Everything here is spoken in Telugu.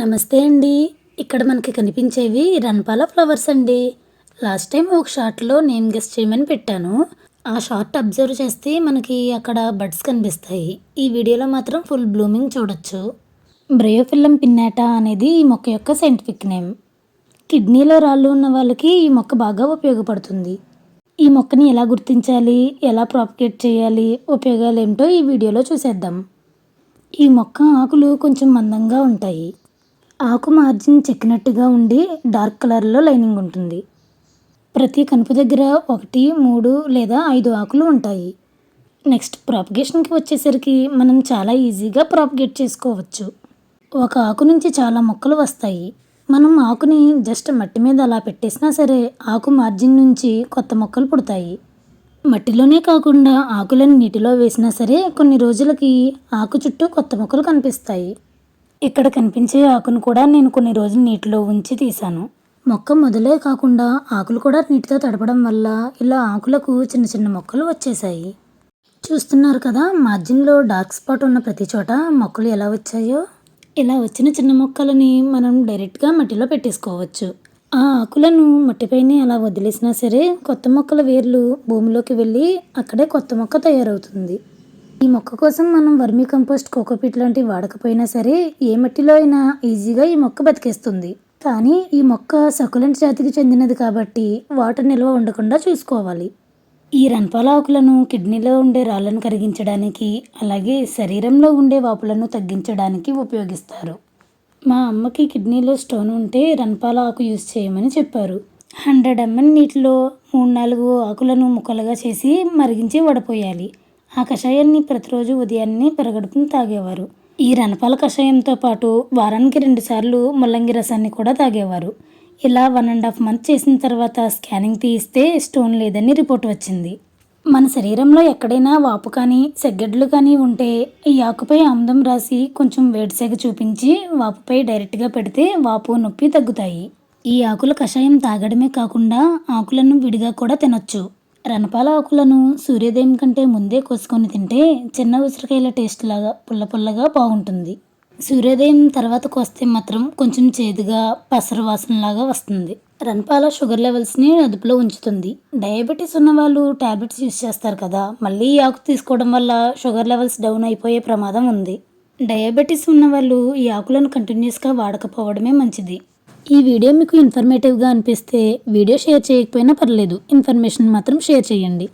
నమస్తే అండి. ఇక్కడ మనకి కనిపించేవి రన్పాల ఫ్లవర్స్ అండి. లాస్ట్ టైం ఒక షార్ట్లో నేమ్ గెస్ట్ చేయమని పెట్టాను. ఆ షార్ట్ అబ్జర్వ్ చేస్తే మనకి అక్కడ బడ్స్ కనిపిస్తాయి. ఈ వీడియోలో మాత్రం ఫుల్ బ్లూమింగ్ చూడొచ్చు. బ్రయోఫిల్లం పిన్నాటా అనేది ఈ మొక్క యొక్క సైంటిఫిక్ నేమ్. కిడ్నీలో రాళ్ళు ఉన్న వాళ్ళకి ఈ మొక్క బాగా ఉపయోగపడుతుంది. ఈ మొక్కని ఎలా గుర్తించాలి? ఎలా ప్రాపగేట్ చేయాలి? ఉపయోగాలు ఏమిటో ఈ వీడియోలో చూసేద్దాం. ఈ మొక్క ఆకులు కొంచెం మందంగా ఉంటాయి. ఆకు మార్జిన్ చెక్కినట్టుగా ఉండి డార్క్ కలర్లో లైనింగ్ ఉంటుంది. ప్రతి కనుపు దగ్గర ఒకటి మూడు లేదా ఐదు ఆకులు ఉంటాయి. నెక్స్ట్ ప్రాపగేషన్కి వచ్చేసరికి మనం చాలా ఈజీగా ప్రాపగేట్ చేసుకోవచ్చు. ఒక ఆకు నుంచి చాలా మొక్కలు వస్తాయి. మనం ఆకుని జస్ట్ మట్టి మీద అలా పెట్టేసినా సరే ఆకు మార్జిన్ నుంచి కొత్త మొక్కలు పుడతాయి. మట్టిలోనే కాకుండా ఆకులను నీటిలో వేసినా సరే కొన్ని రోజులకి ఆకు చుట్టూ కొత్త మొక్కలు కనిపిస్తాయి. ఇక్కడ కనిపించే ఆకును కూడా నేను కొన్ని రోజులు నీటిలో ఉంచి తీశాను. మొక్క మొదలే కాకుండా ఆకులు కూడా నీటితో తడపడం వల్ల ఇలా ఆకులకు చిన్న చిన్న మొక్కలు వచ్చేసాయి చూస్తున్నారు కదా మార్జిన్లో డార్క్ స్పాట్ ఉన్న ప్రతి చోట మొక్కలు ఎలా వచ్చాయో? ఇలా వచ్చిన చిన్న మొక్కలని మనం డైరెక్ట్గా మట్టిలో పెట్టేసుకోవచ్చు. ఆ ఆకులను మట్టిపైనే అలా వదిలేసినా సరే కొత్త మొక్కల వేర్లు భూమిలోకి వెళ్ళి అక్కడే కొత్త మొక్క తయారవుతుంది. ఈ మొక్క కోసం మనం వర్మీ కంపోస్ట్ కోకోపీట్ లాంటివి వాడకపోయినా సరే ఏ మట్టిలో అయినా ఈజీగా ఈ మొక్క బతికేస్తుంది. కానీ ఈ మొక్క సకులెంట్ జాతికి చెందినది కాబట్టి వాటర్ నిల్వ ఉండకుండా చూసుకోవాలి. ఈ రన్పాల ఆకులను కిడ్నీలో ఉండే రాళ్ళను కరిగించడానికి అలాగే శరీరంలో ఉండే వాపులను తగ్గించడానికి ఉపయోగిస్తారు. మా అమ్మకి కిడ్నీలో స్టోన్ ఉంటే రన్పాల ఆకు యూజ్ చేయమని చెప్పారు. హండ్రెడ్ ఎంఎల్ నీటిలో మూడు నాలుగు ఆకులను ముక్కలుగా చేసి మరిగించి వడపోయాలి. ఆ కషాయాన్ని ప్రతిరోజు ఉదయాన్నే పెరగడుపుని తాగేవారు. ఈ రణపాల కషాయంతో పాటు వారానికి రెండుసార్లు ముల్లంగి రసాన్ని కూడా తాగేవారు. ఇలా వన్ అండ్ హాఫ్ మంత్ చేసిన తర్వాత స్కానింగ్ తీయిస్తే స్టోన్ లేదని రిపోర్ట్ వచ్చింది. మన శరీరంలో ఎక్కడైనా వాపు కానీ సెగ్గడ్లు కానీ ఉంటే ఈ ఆకుపై ఆముదం రాసి కొంచెం వేడిసేగ చూపించి వాపుపై డైరెక్ట్గా పెడితే వాపు నొప్పి తగ్గుతాయి. ఈ ఆకుల కషాయం తాగడమే కాకుండా ఆకులను విడిగా కూడా తినొచ్చు. రణపాల ఆకులను సూర్యోదయం కంటే ముందే కోసుకొని తింటే చిన్న ఉసిరికాయల టేస్ట్ లాగా పుల్ల పుల్లగా బాగుంటుంది. సూర్యోదయం తర్వాత కోస్తే మాత్రం కొంచెం చేదుగా పసరు వాసనలాగా వస్తుంది. రణపాల షుగర్ లెవెల్స్ని అదుపులో ఉంచుతుంది. డయాబెటీస్ ఉన్న వాళ్ళు ట్యాబ్లెట్స్ యూస్ చేస్తారు కదా మళ్ళీ ఈ ఆకు తీసుకోవడం వల్ల షుగర్ లెవెల్స్ డౌన్ అయిపోయే ప్రమాదం ఉంది. డయాబెటీస్ ఉన్న వాళ్ళు ఈ ఆకులను కంటిన్యూస్గా వాడకపోవడమే మంచిది. ఈ వీడియో మీకు ఇన్ఫర్మేటివ్గా అనిపిస్తే వీడియో షేర్ చేయకపోయినా పర్లేదు. ఇన్ఫర్మేషన్ మాత్రం షేర్ చేయండి.